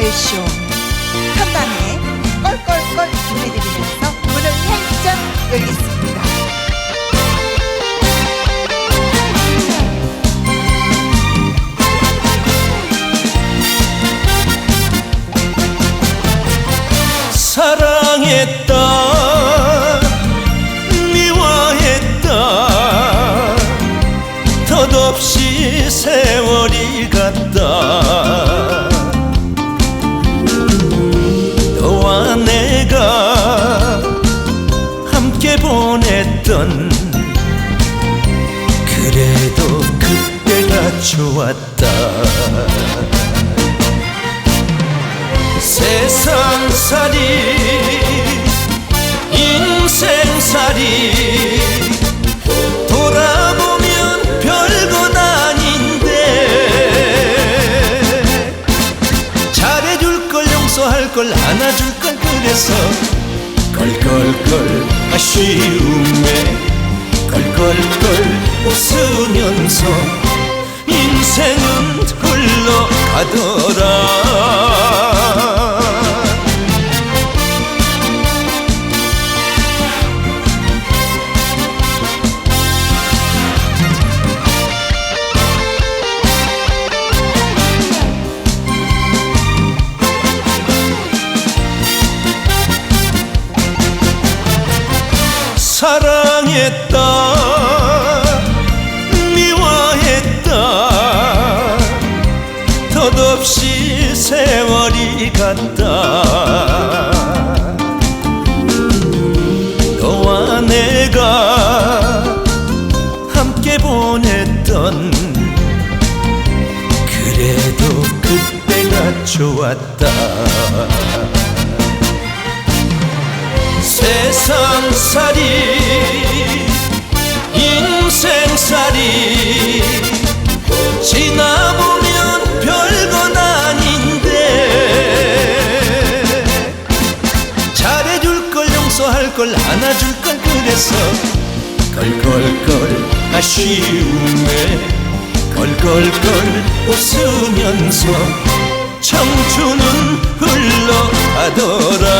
가요쇼 한방에 껄껄껄 보내드리면서 문을 활짝 열겠습니다. 사랑했다 세월 보냈던 그래도 그때가 좋았다. 세상살이 인생살이 돌아보면 별것 아닌데 잘해줄 걸 용서할 걸 안아줄 걸 그래서 걸 아쉬움에 걸걸걸 웃으면서 인생은 흘러가더라 사랑했다. 미워했다. 덧없이 세월이 갔다. 너와 내가 함께 보냈던 그래도 그때가 좋았다 세상살이 인생살이 지나보면 별것 아닌데 잘해줄 걸 용서할 걸 안아줄 걸 그래서 걸걸걸 아쉬움에 걸걸걸 웃으면서 청춘은 흘러가더라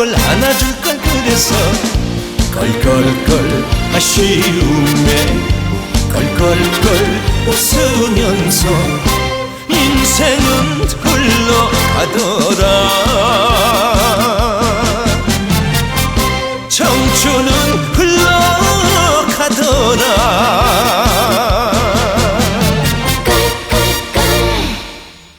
걸 안아줄 걸 그래서 걸걸걸 아쉬움에 걸걸걸 웃으면서 인생은 흘러가더라